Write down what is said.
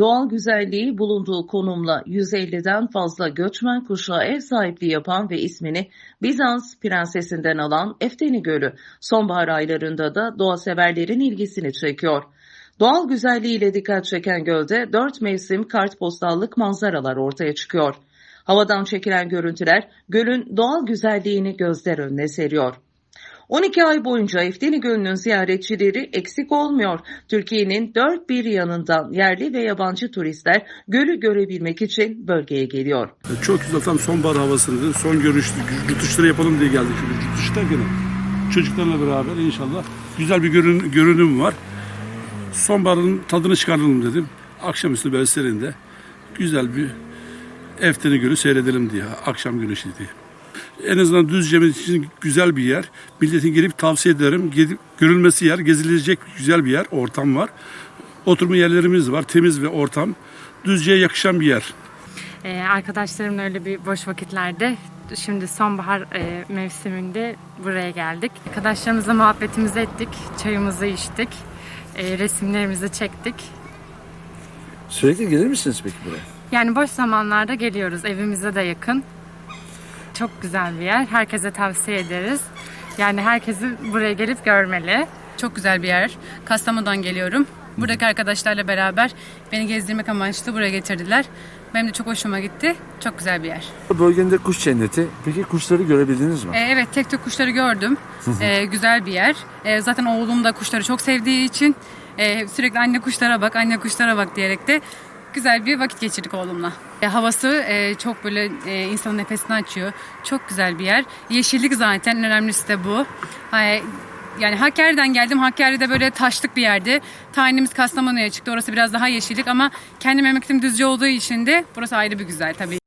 Doğal güzelliği bulunduğu konumla 150'den fazla göçmen kuşağı ev sahipliği yapan ve ismini Bizans prensesinden alan Efteni Gölü sonbahar aylarında da doğa severlerin ilgisini çekiyor. Doğal güzelliğiyle dikkat çeken gölde 4 mevsim kartpostallık manzaralar ortaya çıkıyor. Havadan çekilen görüntüler gölün doğal güzelliğini gözler önüne seriyor. 12 ay boyunca Efteni Gölü'nün ziyaretçileri eksik olmuyor. Türkiye'nin dört bir yanından yerli ve yabancı turistler gölü görebilmek için bölgeye geliyor. Çok güzel tam sonbahar havasını, son görüş, rutuşları yapalım diye geldik. Rutuş derken çocuklarla beraber inşallah güzel bir görün, görünüm var. Sonbaharın tadını çıkaralım dedim. Akşamüstü böyle serinde güzel bir Efteni Gölü seyredelim diye, akşam güneşi diye. En azından Düzce'miz için güzel bir yer. Milletin gelip tavsiye ederim. Gelip, görülmesi yer, gezilecek güzel bir yer, ortam var. Oturma yerlerimiz var, temiz ve ortam. Düzce'ye yakışan bir yer. Ee, arkadaşlarımla öyle bir boş vakitlerde şimdi sonbahar e, mevsiminde buraya geldik. Arkadaşlarımızla muhabbetimizi ettik, çayımızı içtik, e, resimlerimizi çektik. Sürekli gelir misiniz peki buraya? Yani boş zamanlarda geliyoruz, evimize de yakın. Çok güzel bir yer, herkese tavsiye ederiz. Yani herkesi buraya gelip görmeli. Çok güzel bir yer. Kastamonu'dan geliyorum. Buradaki arkadaşlarla beraber beni gezdirmek amaçlı buraya getirdiler. Benim de çok hoşuma gitti. Çok güzel bir yer. Bölgenin de kuş cenneti. Peki kuşları görebildiniz mi? Ee, evet tek tek kuşları gördüm. Ee, güzel bir yer. Ee, zaten oğlum da kuşları çok sevdiği için e, sürekli anne kuşlara bak, anne kuşlara bak diyerek de güzel bir vakit geçirdik oğlumla. E, havası e, çok böyle e, insanın nefesini açıyor. Çok güzel bir yer. Yeşillik zaten en önemlisi de bu. Hay- yani Hakkari'den geldim. Hakkari'de böyle taşlık bir yerdi. Tayinimiz Kastamonu'ya çıktı. Orası biraz daha yeşillik ama kendi memleketim Düzce olduğu için de burası ayrı bir güzel tabii